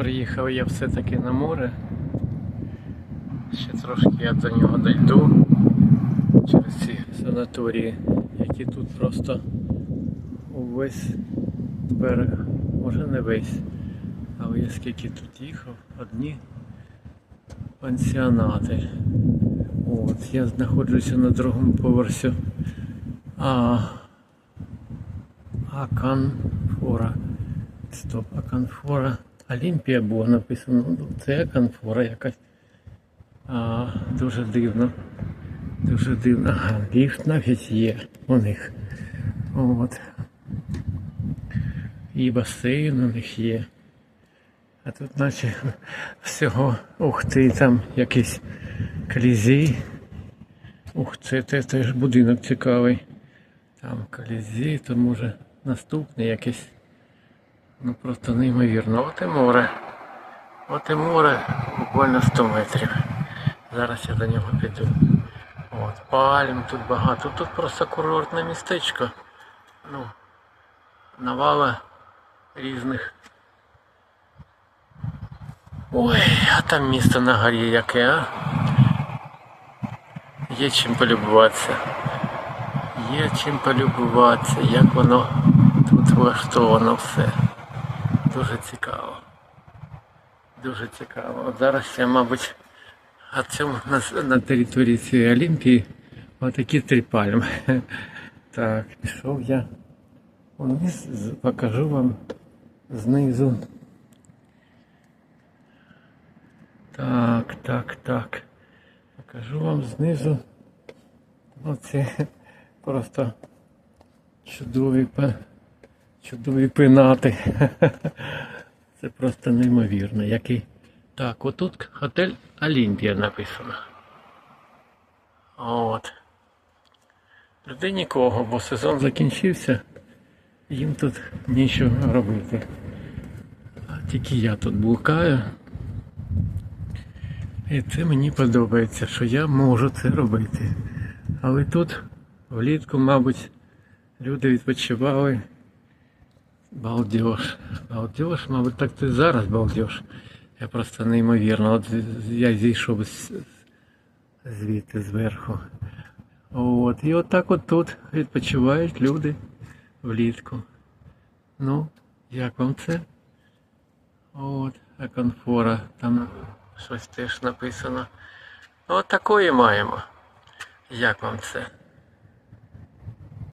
Приїхав я все-таки на море. Ще трошки я до нього дойду через ці санаторії, які тут просто увесь берег, може не весь, але я скільки тут їхав, одні пансіонати. От, я знаходжуся на другому поверсі. А, Аканфора. Стоп, Аканфора. Олімпія було написано. Ну, це Аканфора якась. А, дуже дивно. Дуже дивно. Ага, ліфт навіть є у них. От. І басейн у них є. А тут наче всього. Ух ти, там якийсь колізей. Ух, це, теж будинок цікавий. Там колізей, то може наступний якийсь. Ну просто неймовірно. От і море. От і море буквально 100 метрів. Зараз я до нього піду. От, пальм тут багато. Тут просто курортне містечко. Ну, навала різних. Ой, а там місто на горі яке, а? Є чим полюбуватися. Є чим полюбуватися, як воно тут влаштовано все. Дуже цікаво. Дуже цікаво. От зараз я, мабуть, а цьому на, на території цієї Олімпії отакі три пальми. Так, пішов я вниз, покажу вам знизу. Так, так, так. Покажу вам знизу. Оце просто чудові, пе- чудові пенати. Це просто неймовірно. Який. Так, отут готель Олімпія написано. От. Людей нікого, бо сезон закінчився. Їм тут нічого робити. Тільки я тут блукаю. І це мені подобається, що я можу це робити. Але тут влітку, мабуть, люди відпочивали. Балдеж. Балдеж, мабуть, так і зараз балдеж. Я просто неймовірно. От я зійшов з- звідти зверху. От. І отак от тут відпочивають люди влітку. Ну, як вам це? От, Аконфора, там щось теж написано. От такої маємо. Як вам це?